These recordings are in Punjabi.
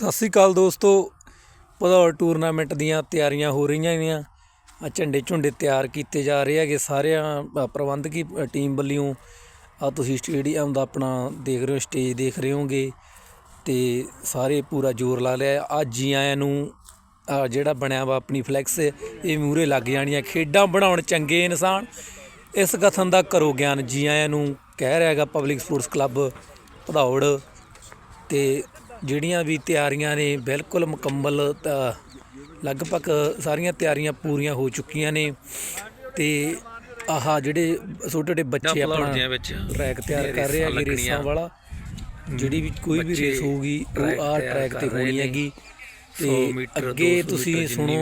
ਸਤਿ ਸ੍ਰੀ ਅਕਾਲ ਦੋਸਤੋ। ਭਦੌੜ ਟੂਰਨਾਮੈਂਟ ਦੀਆਂ ਤਿਆਰੀਆਂ ਹੋ ਰਹੀਆਂ ਨੇ ਆ ਝੰਡੇ ਝੁੰਡੇ ਤਿਆਰ ਕੀਤੇ ਜਾ ਰਹੇ ਹੈਗੇ ਸਾਰਿਆਂ ਪ੍ਰਬੰਧਕੀ ਟੀਮ ਵੱਲੋਂ। ਆ ਤੁਸੀਂ ਸਟੇਡੀਅਮ ਦਾ ਆਪਣਾ ਦੇਖ ਰਹੇ ਹੋ, ਸਟੇਜ ਦੇਖ ਰਹੇ ਹੋਗੇ ਤੇ ਸਾਰੇ ਪੂਰਾ ਜ਼ੋਰ ਲਾ ਲਿਆ। ਆ ਜੀ ਆਇਆਂ ਨੂੰ ਜਿਹੜਾ ਬਣਿਆ ਵਾ ਆਪਣੀ ਫਲੈਕਸ, ਇਹ ਮੂਰੇ ਲੱਗ ਜਾਣੀਆਂ। ਖੇਡਾਂ ਬਣਾਉਣ ਚੰਗੇ ਇਨਸਾਨ। ਇਸ ਕਥਨ ਦਾ ਕਰੋ ਗਿਆਨ ਜੀ ਆਇਆਂ ਨੂੰ ਕਹਿ ਰਿਹਾ ਹੈਗਾ ਪਬਲਿਕ ਸਪੋਰਟਸ ਕਲੱਬ ਭਦੌੜ। ਤੇ ਜਿਹੜੀਆਂ ਵੀ ਤਿਆਰੀਆਂ ਨੇ ਬਿਲਕੁਲ ਮੁਕੰਮਲ ਲਗਭਗ ਸਾਰੀਆਂ ਤਿਆਰੀਆਂ ਪੂਰੀਆਂ ਹੋ ਚੁੱਕੀਆਂ ਨੇ ਤੇ ਆਹ ਜਿਹੜੇ ਛੋਟੇ ਛੋਟੇ ਬੱਚੇ ਆਪਣਾ ਟਰੈਕ ਤਿਆਰ ਕਰ ਰਹੇ ਹੈਗੇ ਰੇਸਾਂ ਵਾਲਾ ਜਿਹੜੀ ਵੀ ਕੋਈ ਵੀ ਰੇਸ ਹੋਊਗੀ ਉਹ ਆਹ ਟਰੈਕ ਤੇ ਹੋਣੀ ਹੈਗੀ। ਤੇ ਅੱਗੇ ਤੁਸੀਂ ਸੁਣੋ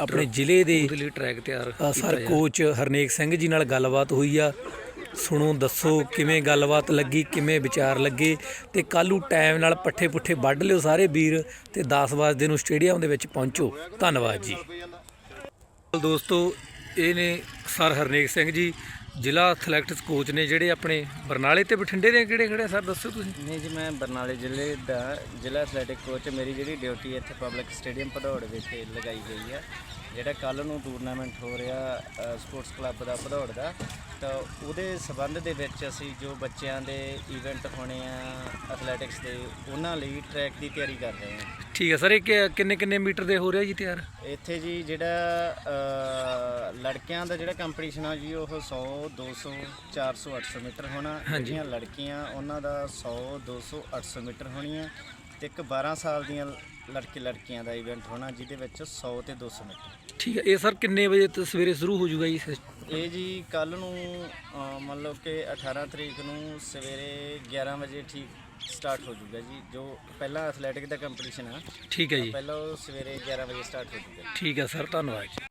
ਆਪਣੇ ਜ਼ਿਲ੍ਹੇ ਦੇ ਟਰੈਕ ਤਿਆਰ ਸਰ ਕੋਚ ਹਰਨੇਕ ਸਿੰਘ ਜੀ ਨਾਲ ਗੱਲਬਾਤ ਹੋਈ ਆ। ਸੁਣੋ, ਦੱਸੋ, ਕਿਵੇਂ ਗੱਲਬਾਤ ਲੱਗੀ, ਕਿਵੇਂ ਵਿਚਾਰ ਲੱਗੇ? ਤੇ ਕੱਲੂ ਟਾਈਮ ਨਾਲ ਪੱਠੇ ਪੁੱਠੇ ਵੱਢ ਲਿਓ ਸਾਰੇ ਵੀਰ ਤੇ 10 ਵਜੇ ਨੂੰ ਸਟੇਡੀਅਮ ਦੇ ਵਿੱਚ ਪਹੁੰਚੋ। ਧੰਨਵਾਦ ਜੀ। ਦੋਸਤੋ, ਇਹ ਨੇ ਸਰ ਹਰਨੇਕ ਸਿੰਘ ਜੀ ਜ਼ਿਲ੍ਹਾ ਐਥਲੈਟਿਕਸ ਕੋਚ ਨੇ ਜਿਹੜੇ ਆਪਣੇ ਬਰਨਾਲੇ ਤੇ ਬਠਿੰਡੇ ਦੇ ਕਿਹੜੇ ਖੜੇ ਸਰ, ਦੱਸੋ ਤੁਸੀਂ। ਨਹੀਂ ਜੀ, ਮੈਂ ਬਰਨਾਲੇ ਜ਼ਿਲ੍ਹੇ ਦਾ ਜ਼ਿਲ੍ਹਾ ਐਥਲੈਟਿਕ ਕੋਚ ਮੇਰੀ ਜਿਹੜੀ ਡਿਊਟੀ ਇੱਥੇ ਪਬਲਿਕ ਸਟੇਡੀਅਮ ਭਦੌੜ ਵਿਖੇ ਲਗਾਈ ਗਈ ਹੈ। ਜਿਹੜਾ ਕੱਲ ਨੂੰ ਟੂਰਨਾਮੈਂਟ ਹੋ ਰਿਹਾ ਸਪੋਰਟਸ ਕਲੱਬ ਦਾ, ਭਦੌੜ ਦਾ, ਤਾਂ ਉਹਦੇ ਸਬੰਧ ਦੇ ਵਿੱਚ ਅਸੀਂ ਜੋ ਬੱਚਿਆਂ ਦੇ ਇਵੈਂਟ ਹੋਣੇ ਆ ਐਥਲੈਟਿਕਸ ਦੇ, ਉਹਨਾਂ ਲਈ ਟਰੈਕ ਦੀ ਤਿਆਰੀ ਕਰ ਰਹੇ ਹਾਂ। ਠੀਕ ਹੈ ਸਰ ਇਹ ਕਿ- ਕਿੰਨੇ ਕਿੰਨੇ ਮੀਟਰ ਦੇ ਹੋ ਰਿਹਾ ਜੀ ਤਿਆਰ? ਇੱਥੇ ਜੀ ਜਿਹੜਾ ਅ, ਲੜਕਿਆਂ ਦਾ ਜਿਹੜਾ ਕੰਪੀਟੀਸ਼ਨ ਆ ਜੀ ਉਹ 100 200 400 800 ਮੀਟਰ ਹੋਣਾ। ਜਿਹੜੀਆਂ ਲੜਕੀਆਂ ਉਹਨਾਂ ਦਾ 100 200 800 ਮੀਟਰ ਹੋਣੀਆਂ। ਤੇ ਇੱਕ 12 ਸਾਲ ਦੀਆਂ ਲੜਕੇ ਲੜਕੀਆਂ ਦਾ ਇਵੈਂਟ ਹੋਣਾ ਜਿਹਦੇ ਵਿੱਚ 100 ਤੇ 200 ਮੀਟਰ। ਠੀਕ ਹੈ ਇਹ ਸਰ ਕਿੰਨੇ ਵਜੇ ਤੋਂ ਸਵੇਰੇ ਸ਼ੁਰੂ ਹੋ ਜਾਊਗਾ ਜੀ ਇਹ ਜੀ ਕੱਲ ਨੂੰ ਅ, ਮੰਨ ਲਓ ਕਿ 18 ਤਰੀਕ ਨੂੰ ਸਵੇਰੇ 11 ਵਜੇ ਠੀਕ ਸਟਾਰਟ ਹੋ ਜਾਊਗਾ ਜੀ। ਜੋ ਪਹਿਲਾ ਐਥਲੈਟਿਕ ਦਾ ਕੰਪੀਟੀਸ਼ਨ ਆ ਠੀਕ ਹੈ ਜੀ। ਪਹਿਲਾਂ ਉਹ ਸਵੇਰੇ 11 ਵਜੇ ਸਟਾਰਟ ਹੋ ਜੂਗਾ ਠੀਕ ਹੈ ਸਰ ਧੰਨਵਾਦ ਜੀ।